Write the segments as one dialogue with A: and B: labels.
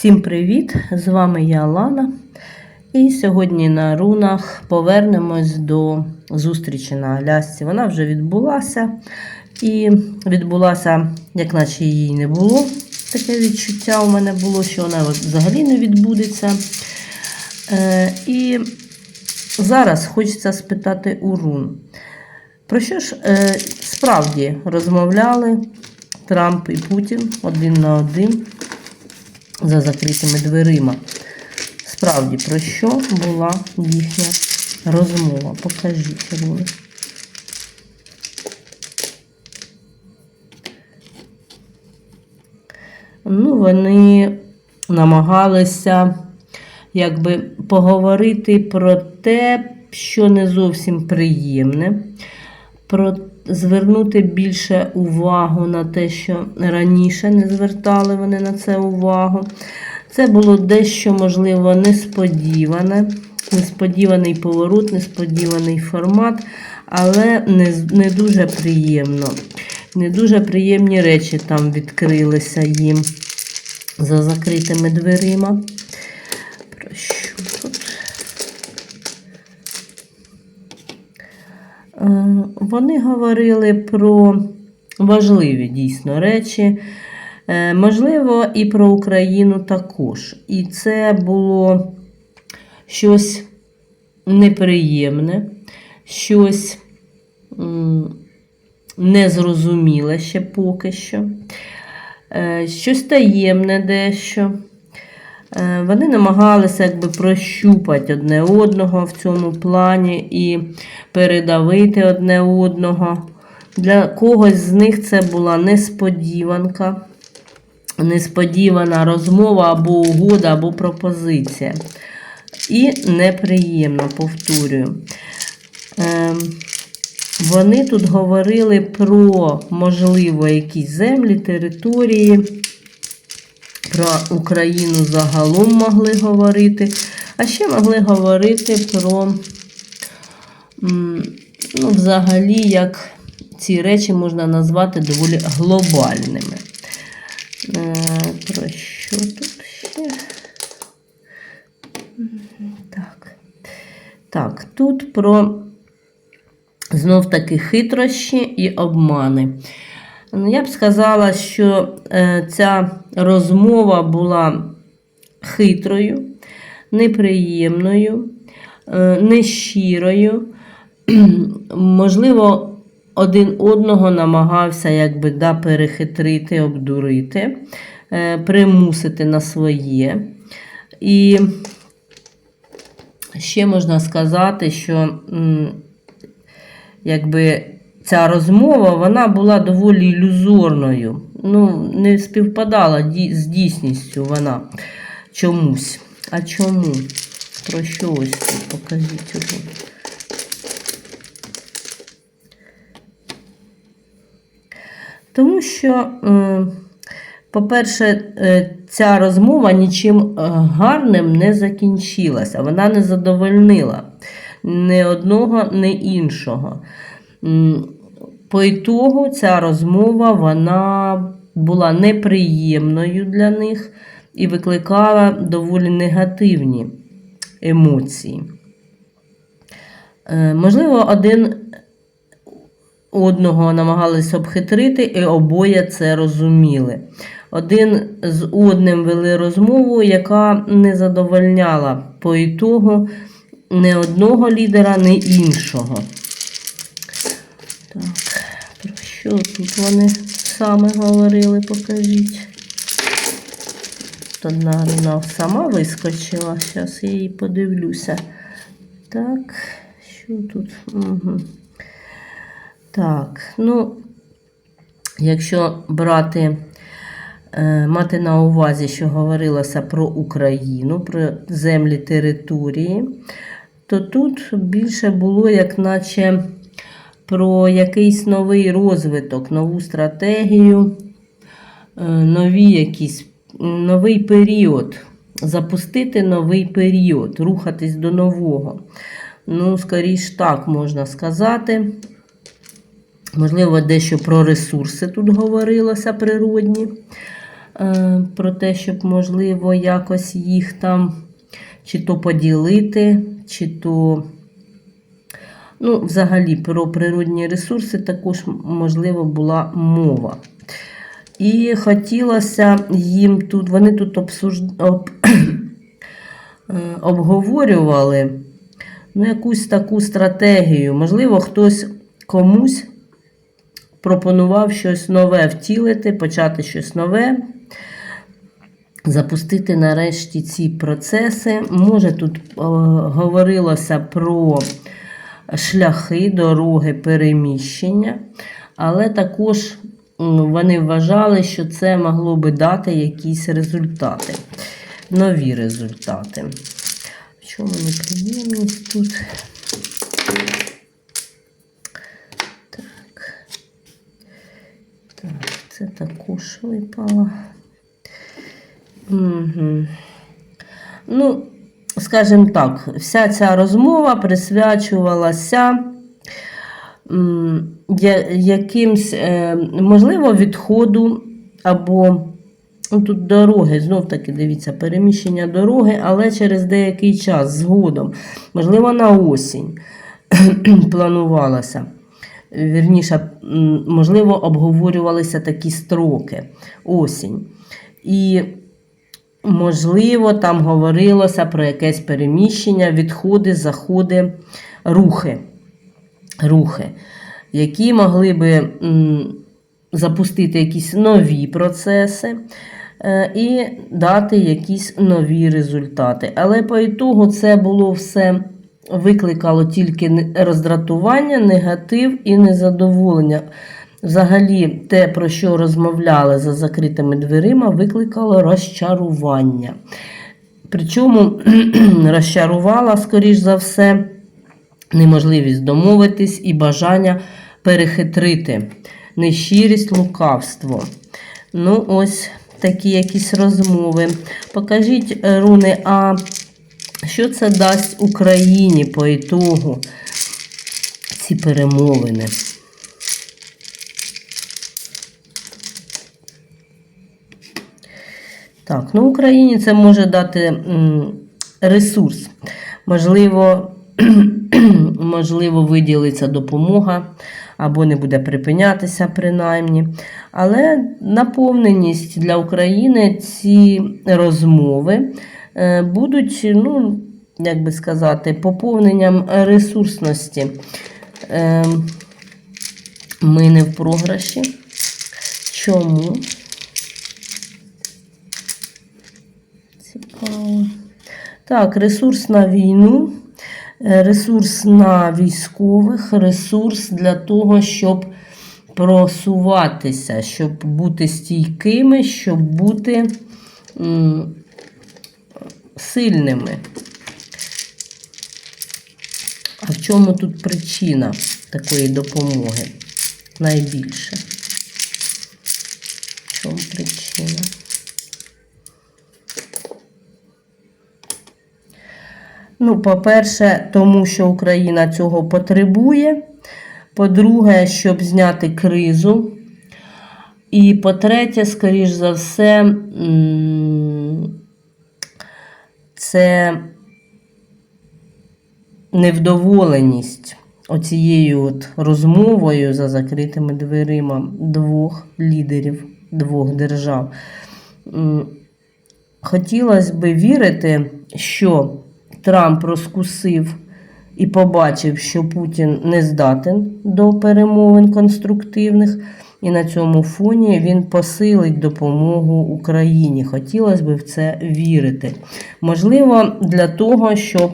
A: Всім привіт! З вами я Лана. І сьогодні на рунах повернемось до зустрічі на Алясці. Вона вже відбулася. І відбулася, як наче її не було. Таке відчуття у мене було, що вона взагалі не відбудеться. Е, і зараз хочеться спитати у рун. Про що ж е, справді розмовляли Трамп і Путін один на один за закритими дверима? Справді, про що була їхня розмова? Покажіть, руни. Ну, вони намагалися якби поговорити про те, що не зовсім приємне, про звернути більше увагу на те, що раніше не звертали вони на це увагу. Це було дещо, можливо, несподіване, несподіваний поворот, несподіваний формат, але не, не дуже приємно. Не дуже приємні речі там відкрилися їм за закритими дверима. Вони говорили про важливі дійсно речі. Е, Можливо, і про Україну також. І це було щось неприємне, щось незрозуміле ще поки що, Е, щось таємне дещо. Е, Вони намагалися якби прощупати одне одного в цьому плані і передавити одне одного. Для когось з них це була несподіванка, несподівана розмова або угода, або пропозиція. І неприємно, повторюю. Ем, Вони тут говорили про, можливо, якісь землі, території, про Україну загалом могли говорити, а ще могли говорити про, ну, взагалі, як ці речі можна назвати доволі глобальними. Е, Про що тут ще? Так. Так, тут про знов таки хитрощі і обмани. Ну, Я б сказала, що е, ця розмова була хитрою, неприємною, е, нещирою. Можливо, один одного намагався якби да, перехитрити, обдурити, е, примусити на своє. І ще можна сказати, що якби ця розмова вона була доволі ілюзорною. Ну, не співпадала з дійсністю вона чомусь. А чому? Про що ось тут? Покажіть його. Тому що, е, по-перше, е, ця розмова нічим е, гарним не закінчилася. Вона не задовольнила ні одного, ні іншого. По ітогу ця розмова вона була неприємною для них і викликала доволі негативні емоції. Е, Можливо, один одного намагалися обхитрити, і обоє це розуміли. Один з одним вели розмову, яка не задовольняла по ітогу не одного лідера, ні іншого. Так, що тут вони саме говорили, покажіть. Одна руна сама вискочила, зараз я її подивлюся. Так, що тут? Угу. Так, ну, якщо брати, е, мати на увазі, що говорилося про Україну, про землі території, то тут більше було, як наче про якийсь новий розвиток, нову стратегію, е, нові якісь, новий період. Запустити новий період, рухатись до нового. Ну, скоріш так можна сказати. Можливо, дещо про ресурси тут говорилося природні. е, про те, щоб, можливо, якось їх там чи то поділити, чи то. Ну, взагалі, про природні ресурси також, можливо, була мова. І хотілося їм тут, вони тут обсуж... об... е, обговорювали ну, якусь таку стратегію. Можливо, хтось комусь пропонував щось нове втілити, почати щось нове, запустити нарешті ці процеси. Може, тут е, говорилося про шляхи, дороги переміщення, але також вони вважали, що це могло би дати якісь результати, нові результати. В чому неприємність тут? Так. Так, це також випало. Угу. Ну, скажімо так, вся ця розмова присвячувалася якимсь, е, можливо, відходу або ну, тут дороги, знов таки дивіться, переміщення дороги, але через деякий час згодом, можливо, на осінь планувалося. Вірніше, можливо, обговорювалися такі строки осінь. І Можливо, там говорилося про якесь переміщення, відходи, заходи, рухи, рухи які могли би запустити якісь нові процеси е, і дати якісь нові результати. Але по ітогу це було все викликало тільки роздратування, негатив і незадоволення. Взагалі, те, про що розмовляли за закритими дверима, викликало розчарування. Причому розчарувала, скоріш за все, неможливість домовитись і бажання перехитрити, нещирість, лукавство. Ну, ось такі якісь розмови. Покажіть, руни, а що це дасть Україні по ітогу ці перемовини? Так, ну Україні це може дати ресурс. Можливо, можливо, виділиться допомога або не буде припинятися, принаймні. Але наповненість для України ці розмови е, будуть, ну, як би сказати, поповненням ресурсності. Е, Ми не в програші. Чому? Так, ресурс на війну, е, ресурс на військових, ресурс для того, щоб просуватися, щоб бути стійкими, щоб бути м, сильними. А в чому тут причина такої допомоги? Найбільше? В чому причина? Ну, по-перше, тому що Україна цього потребує. По-друге, щоб зняти кризу. І по-третє, скоріш за все, це невдоволеність оцією от розмовою за закритими дверима двох лідерів двох держав. Хотілося би вірити, що Трамп розкусив і побачив, що Путін не здатен до перемовин конструктивних, і на цьому фоні він посилить допомогу Україні. Хотілося б в це вірити. Можливо, для того, щоб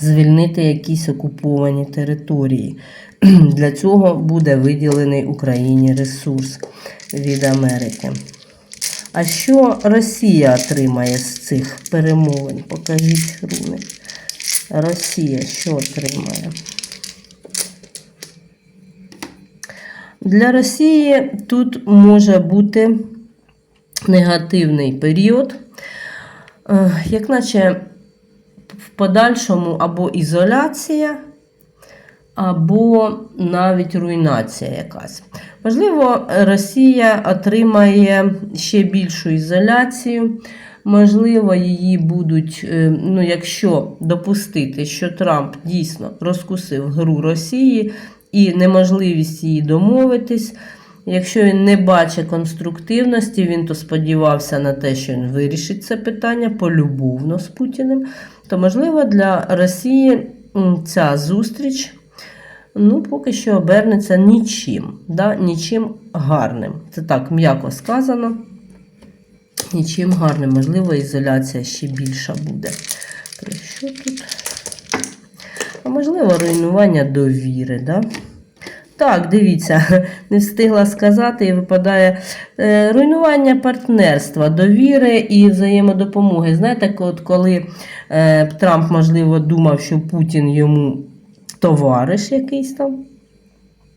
A: звільнити якісь окуповані території. Для цього буде виділений Україні ресурс від Америки. А що Росія отримає з цих перемовин? Покажіть руни. Росія що отримає? Для Росії тут може бути негативний період, е, як наче в подальшому або ізоляція, або навіть руйнація якась. Можливо, Росія отримає ще більшу ізоляцію. Можливо, її будуть, е, ну, якщо допустити, що Трамп дійсно розкусив гру Росії і неможливість її домовитись. Якщо він не бачить конструктивності, він то сподівався на те, що він вирішить це питання полюбовно з Путіним, то можливо для Росії ця зустріч ну, поки що обернеться нічим, да? нічим гарним. Це так м'яко сказано. Нічим гарним, можливо, ізоляція ще більша буде. Про що тут? А можливо, руйнування довіри. Да? Так, дивіться, не встигла сказати, і випадає е, руйнування партнерства, довіри і взаємодопомоги. Знаєте, от коли е, Трамп, можливо, думав, що Путін йому товариш якийсь там,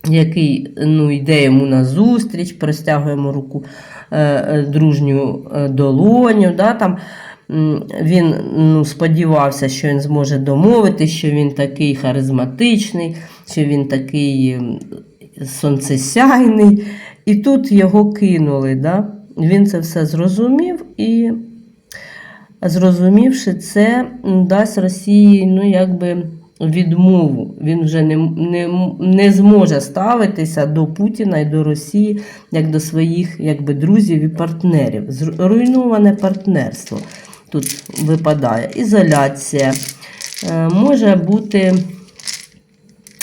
A: який ну, йде йому на зустріч, простягує йому руку е, е, дружню е, долоню. Да, там, він ну, сподівався, що він зможе домовитися, що він такий харизматичний, що він такий сонцесяйний. І тут його кинули. Да? Він це все зрозумів і, зрозумівши це, дасть Росії, ну, якби відмову. Він вже не, не, не зможе ставитися до Путіна і до Росії як до своїх якби, друзів і партнерів. Зруйноване партнерство тут випадає. Ізоляція. Е, Може бути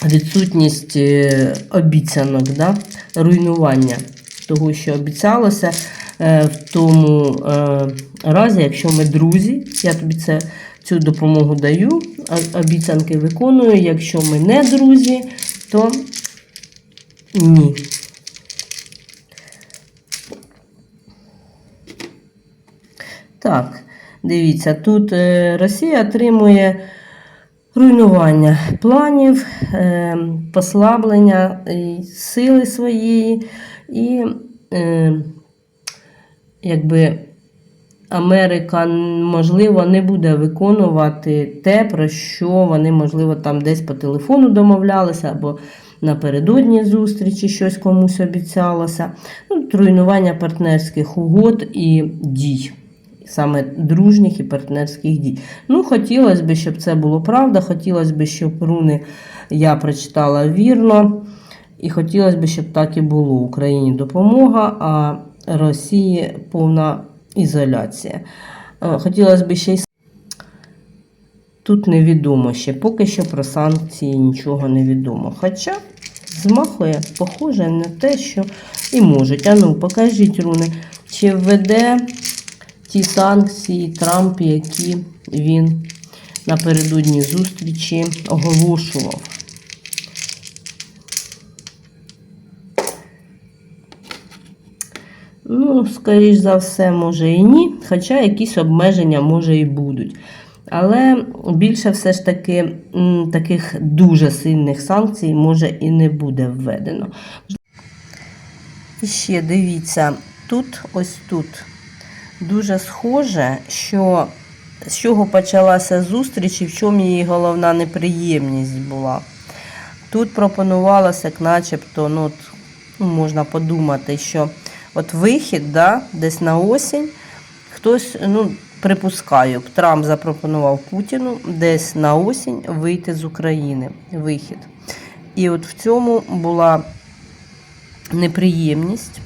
A: відсутність е, обіцянок, да? руйнування того, що обіцялося. Е, В тому разі, якщо ми друзі, я тобі це цю допомогу даю, обіцянки виконую. Якщо ми не друзі, то ні. Так, дивіться, тут е, Росія отримує руйнування планів, е, послаблення е, сили своєї і якби Америка, можливо, не буде виконувати те, про що вони, можливо, там десь по телефону домовлялися, або напередодні зустрічі щось комусь обіцялося. Ну, руйнування партнерських угод і дій. Саме дружніх і партнерських дій. Ну, хотілося б, щоб це було правда. Хотілося б, щоб руни я прочитала вірно. І хотілося б, щоб так і було. Україні допомога, а Росії повна ізоляція. Е, Хотілося б ще й тут невідомо ще, поки що про санкції нічого не відомо. Хоча змахує, похоже на те, що і можуть. А ну, покажіть, руни, чи введе ті санкції Трамп, які він напередодні зустрічі оголошував. Ну, скоріш за все, може і ні, хоча якісь обмеження може і будуть. Але більше все ж таки таких дуже сильних санкцій може і не буде введено. І ще дивіться, тут, ось тут, дуже схоже, що з чого почалася зустріч і в чому її головна неприємність була. Тут пропонувалося, як начебто, ну, ну, можна подумати, що от вихід, да, десь на осінь, хтось, ну, припускаю, Трамп запропонував Путіну десь на осінь вийти з України. Вихід. І от в цьому була неприємність.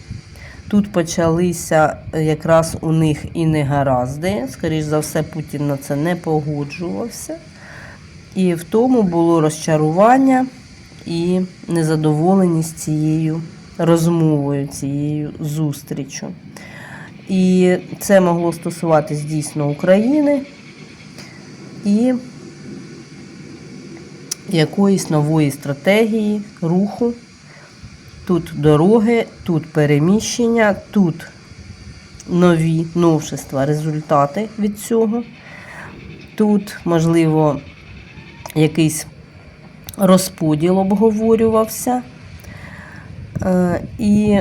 A: Тут почалися якраз у них і негаразди. Скоріш за все, Путін на це не погоджувався. І в тому було розчарування і незадоволеність цією розмовою, цією зустрічю. І це могло стосуватись дійсно України і якоїсь нової стратегії руху. Тут дороги, тут переміщення, тут нові новшества, результати від цього. Тут, можливо, якийсь розподіл обговорювався. Е, І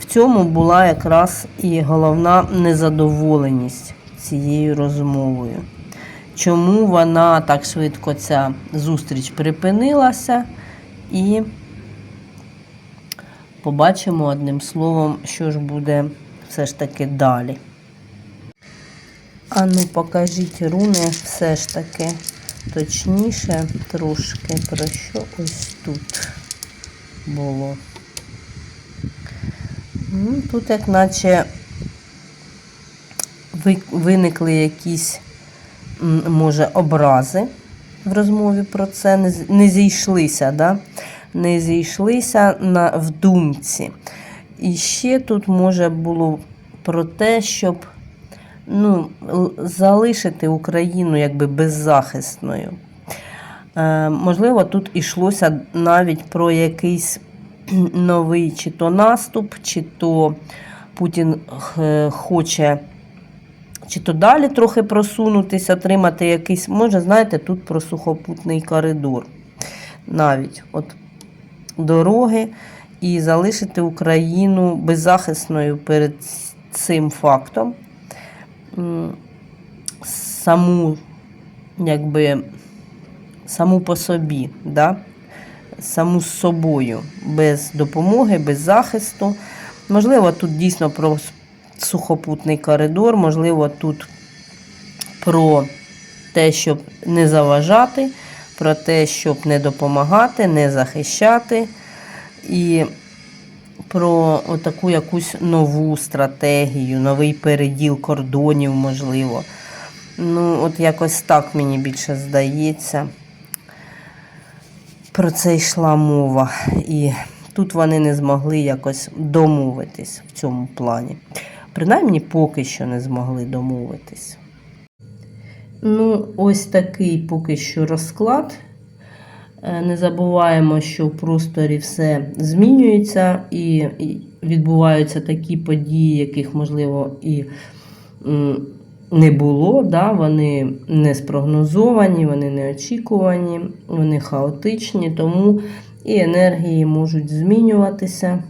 A: в цьому була якраз і головна незадоволеність цією розмовою. чому вона так швидко ця зустріч припинилася. І побачимо одним словом, що ж буде все ж таки далі. А ну покажіть руни все ж таки точніше трошки про що ось тут було. Ну, Тут як наче ви- виникли якісь, може, образи в розмові про це, не, зійшлися, да? не зійшлися на, в думці. І ще тут може було про те, щоб ну, залишити Україну якби беззахисною. Е, можливо, тут йшлося навіть про якийсь новий чи то наступ, чи то Путін хоче чи то далі трохи просунутися, отримати якийсь, може, знаєте, тут про сухопутний коридор. Навіть от дороги і залишити Україну беззахисною перед цим фактом. Саму, якби, саму по собі, да? саму з собою, без допомоги, без захисту. Можливо, тут дійсно про сухопутний коридор, можливо, тут про те, щоб не заважати, про те, щоб не допомагати, не захищати. І про таку якусь нову стратегію, новий переділ кордонів, можливо. Ну, от якось так мені більше здається. Про це йшла мова. І тут вони не змогли якось домовитись в цьому плані. Принаймні, поки що не змогли домовитись. Ну, ось такий поки що розклад. Е, Не забуваємо, що в просторі все змінюється і відбуваються такі події, яких, можливо, і не було. Да? Вони не спрогнозовані, вони не очікувані, вони хаотичні, тому і енергії можуть змінюватися.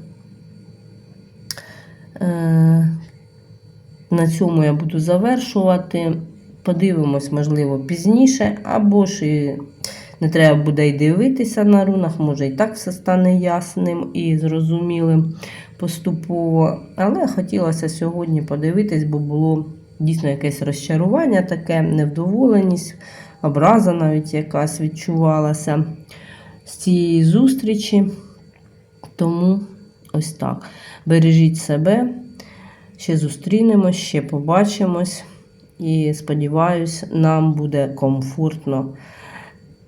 A: Е, На цьому я буду завершувати. Подивимось, можливо, пізніше, або ж і не треба буде й дивитися на рунах, може і так все стане ясним і зрозумілим поступово. Але хотілося сьогодні подивитись, бо було дійсно якесь розчарування, таке невдоволеність, образа навіть якась відчувалася з цієї зустрічі. Тому ось так. Бережіть себе, ще зустрінемось, ще побачимось. І сподіваюсь, нам буде комфортно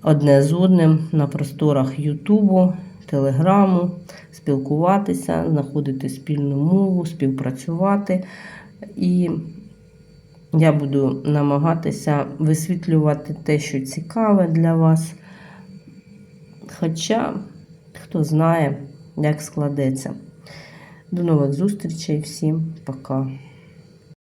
A: одне з одним на просторах Ютубу, Телеграму, спілкуватися, знаходити спільну мову, співпрацювати. І я буду намагатися висвітлювати те, що цікаве для вас. Хоча, хто знає, як складеться. До нових зустрічей, всім пока.